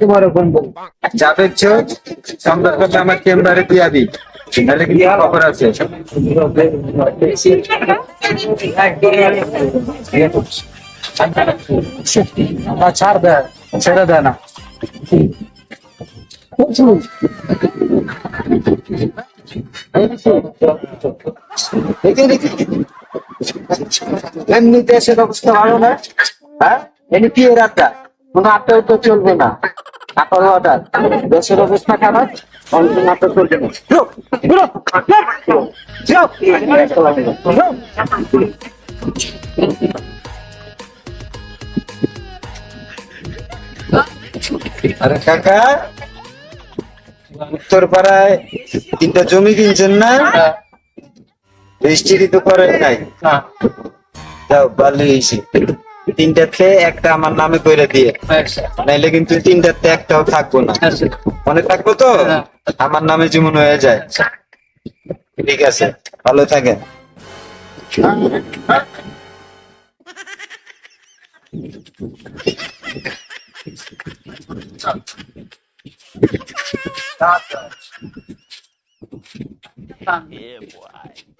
তোমার ফোন যা দেখছ আমার চেম্বারে দিয়ে দিই নাহলে কি খবর আছে। ছাড় দেয় ছেড়ে দেয় না। এমনি দেশের অবস্থা ভালো না হ্যাঁ কি এর তো চলবে না দেশের অবস্থা খারাপ। আরে কাকা উত্তর পাড়ায় তিনটা জমি কিনছেন না? রেজিস্ট্রি তো করেন নাই। যাও ভালো হয়েছে তিনটাতে একটা আমার নামে করে দিয়ে। নাইলে কিন্তু তিনটাতে একটাও থাকব না। মনে থাকব তো? আমার নামে যেমন হয়ে যায়। ঠিক আছে ভালো থাকেন।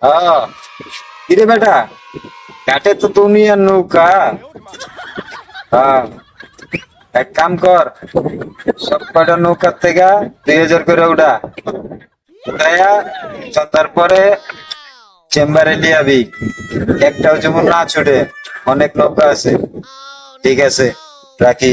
হ্যাঁ কিরে বেটা? ঘাটে তো তুমি আর নৌকা। হ্যাঁ। এক কাম কর, সব কটা নৌকার থেকে দুই হাজার করে উঠা উঠাইয়া সন্ধ্যার পরে চেম্বারে লিয়াবি একটাও যেমন না ছুটে অনেক নৌকা আছে। ঠিক আছে, রাখি।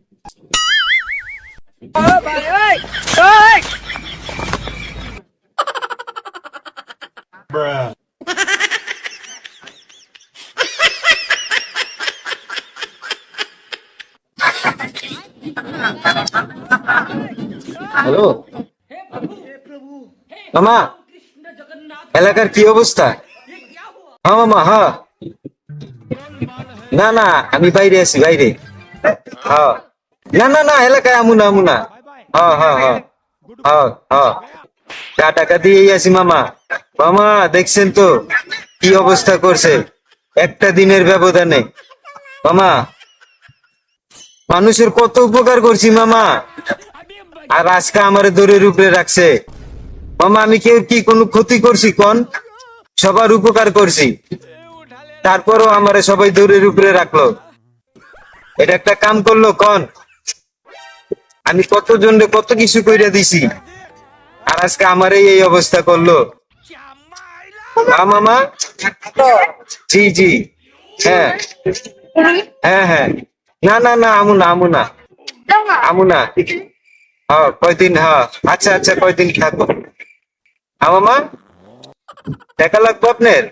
হ্যালো? মামা, এলাকার কি অবস্থা? হ্যাঁ মামা হ্যাঁ। না না, আমি বাইরে আছি, বাইরে। হ্যাঁ। না না না, এলাকায় আমুনা আমুনা হ্যাঁ হ্যাঁ হ্যাঁ। হ্যাঁ হ্যাঁ। টাকা দিয়েই আছি, মামা। মামা, দেখছেন তো কি অবস্থা করছে? একটা দিনের ব্যবধানে। মামা, মানুষের কত উপকার করছি, মামা? আর আজকে আমার দৌড়ের উপরে রাখছে। মামা, আমি কেউ কি কোনো ক্ষতি করছি, কোন? সবার উপকার করছি। তারপরও আমার সবাই দৌড়ের উপরে রাখল। এটা একটা কাম করল, কন? আমি কত জনরে কত কিছু কইরা দিছি। আর আজকে আমার এই অবস্থা করল। মামা? জি জি। হ্যাঁ। হ্যাঁ হ্যাঁ। না না না, আমু না আমু না। আমু না। হ্যাঁ কয়দিন হ্যাঁ। আচ্ছা আচ্ছা কয়দিন থাকব? হ্যাঁ মামা? টাকা লাগবে আপনার?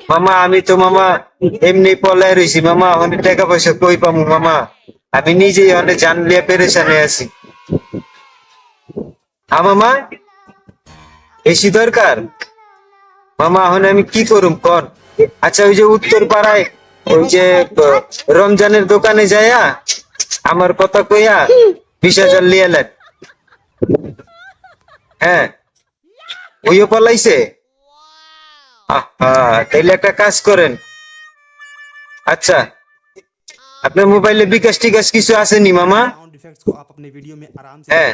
মামা, আমি তো, মামা, এমনি পলায় রয়েছি মামা, অনেক টাকা পয়সা কই পামু, মামা? আমি নিজেই অনেক জানলিয়া পেরেশানে আছি। হ্যাঁ মামা? বেশি দরকার? মামা, এখন আমি কি করুম কর আচ্ছা ওই যে উত্তর পাড়ায় ওই যে রমজানের দোকানে যায়া, আমার কথা কইয়া বিশ হাজার লিয়ালেন হ্যাঁ। ওইও পালাইছে তাইলে একটা কাজ করেন। আচ্ছা আপনার মোবাইলে বিকাশ টিকাশ কিছু আসেনি মামা? হ্যাঁ।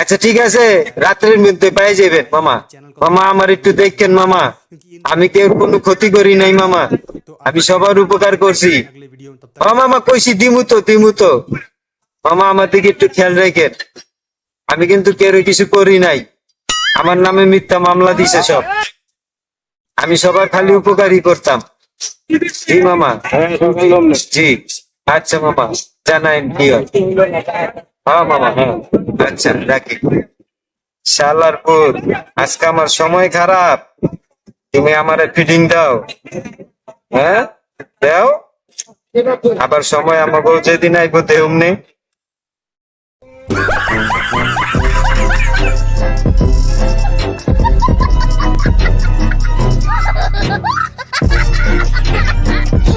আচ্ছা ঠিক আছে, রাত্রের মধ্যে পাই যাবেন মামা। মামা, আমার একটু দেখছেন মামা। আমি কেউ কোনো ক্ষতি করি নাই, মামা। আমি সবার উপকার করছি। মামা, কইছি দিমু তো দিমু তো। মামা, আমার দিকে একটু খেয়াল রাখেন। আমি কিন্তু কেউ কিছু করি নাই। আমার নামে মিথ্যা মামলা দিছে সব। আমি সবার খালি উপকারই করতাম। জি, মামা। জি। আচ্ছা মামা। জানাইন কি হয়। মামা হ্যাঁ। আচ্ছা রাখি। শালার পুর আজকে আমার সময় খারাপ। তুমি আমার ফিটিং দাও। হ্যাঁ? দাও। আবার সময় আমাকে যেদিন আইব দেউমনে। ハハハハハ!